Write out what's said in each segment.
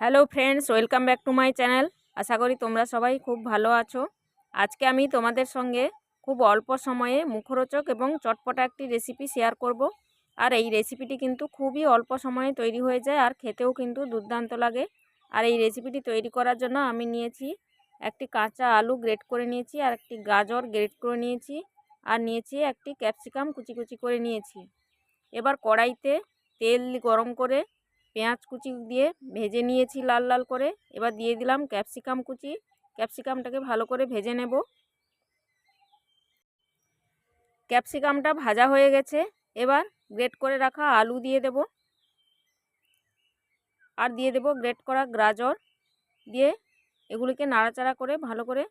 Hello friends welcome back to my channel আশা করি তোমরা সবাই খুব ভালো আছো। আজকে আমি তোমাদের সঙ্গে খুব অল্প সময়ে মুখরোচক এবং চটপটা একটি রেসিপি শেয়ার করব। আর এই রেসিপিটি কিন্তু খুবই অল্প সময়ে তৈরি হয়ে যায় আর খেতেও কিন্তু দুর্দান্ত লাগে। আর এই রেসিপিটি তৈরি করার জন্য আমি নিয়েছি একটি কাঁচা আলু গ্রেট করে নিয়েছি আর একটি গাজর গ্রেট করে নিয়েছি। আর নিয়েছি একটি ক্যাপসিকাম কুচি কুচি করে নিয়েছি। এবার কড়াইতে তেল গরম করে পেঁয়াজ কুচি দিয়ে ভেজে নিয়েছি লাল লাল করে। এবার দিয়ে দিলাম ক্যাপসিকাম কুচি। ক্যাপসিকামটাকে ভালো করে ভেজে নেব। ক্যাপসিকামটা ভাজা হয়ে গেছে। এবার গ্রেট করে রাখা আলু দিয়ে দেব। আর দিয়ে দেব গ্রেট করা গাজর। দিয়ে এগুলিকে নাড়াচাড়া করে ভালো করে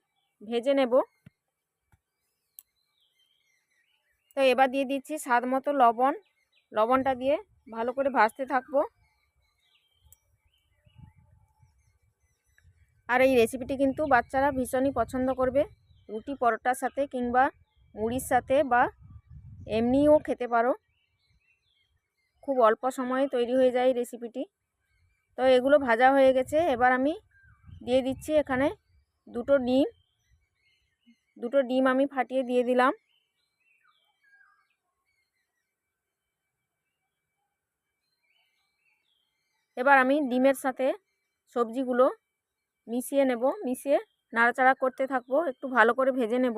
ভেজে নেব। তো এবার দিয়ে দিচ্ছি স্বাদ মতো লবণ। লবণটা দিয়ে ভালো করে ভাজতে থাকব। আর এই রেসিপিটি কিন্তু বাচ্চারা ভীষণই পছন্দ করবে। রুটি পরোটার সাথে কিংবা মুড়ির সাথে বা এমনিও খেতে পারো। খুব অল্প সময়ে তৈরি হয়ে যায় এই রেসিপিটি তো এগুলো ভাজা হয়ে গেছে। এবার আমি দিয়ে দিচ্ছি এখানে দুটো ডিম। দুটো ডিম আমি ফাটিয়ে দিয়ে দিলাম। এবার আমি ডিমের সাথে সবজিগুলো মিশিয়ে নেব, মিশিয়ে নাড়াচাড়া করতে থাকব, একটু ভালো করে ভেজে নেব।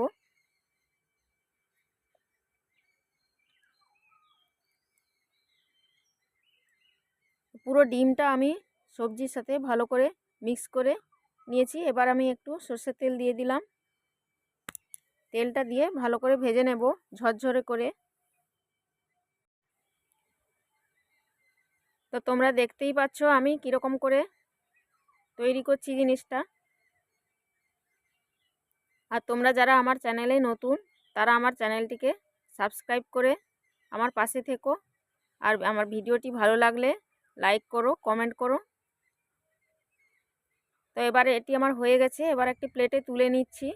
পুরো ডিমটা আমি সবজির সাথে ভালো করে মিক্স করে নিয়েছি। এবার আমি একটু সর্ষের তেল দিয়ে দিলাম। তেলটা দিয়ে ভালো করে ভেজে নেব ঝরঝরে করে। তো তোমরা দেখতেই পাচ্ছ আমি কীরকম করে তৈরি করছি জিনিসটা। আর তোমরা যারা আমার চ্যানেলে নতুন, তারা আমার চ্যানেলটিকে সাবস্ক্রাইব করে আমার পাশে থেকো। আর আমার ভিডিওটি ভালো লাগলে লাইক করো, কমেন্ট করো। তো এবারে এটি আমার হয়ে গেছে, এবার একটি প্লেটে তুলে নিচ্ছি।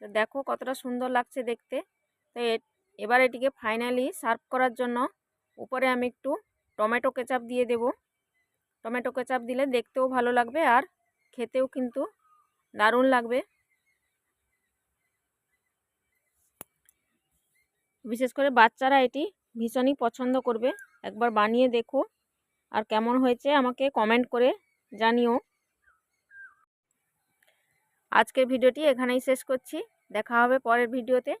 তো দেখো কতটা সুন্দর লাগছে দেখতে। তো এবার এটিকে ফাইনালি সার্ভ করার জন্য উপরে আমি একটু টমেটো কেচাপ দিয়ে দেবো। টমেটো কেচাপ দিলে দেখতেও ভালো লাগবে আর খেতেও কিন্তু দারুণ লাগবে। বিশেষ করে বাচ্চারা এটি ভীষণই পছন্দ করবে। একবার বানিয়ে দেখো আর কেমন হয়েছে আমাকে কমেন্ট করে জানিও। আজকের ভিডিওটি এখানেই শেষ করছি। দেখা হবে পরের ভিডিওতে।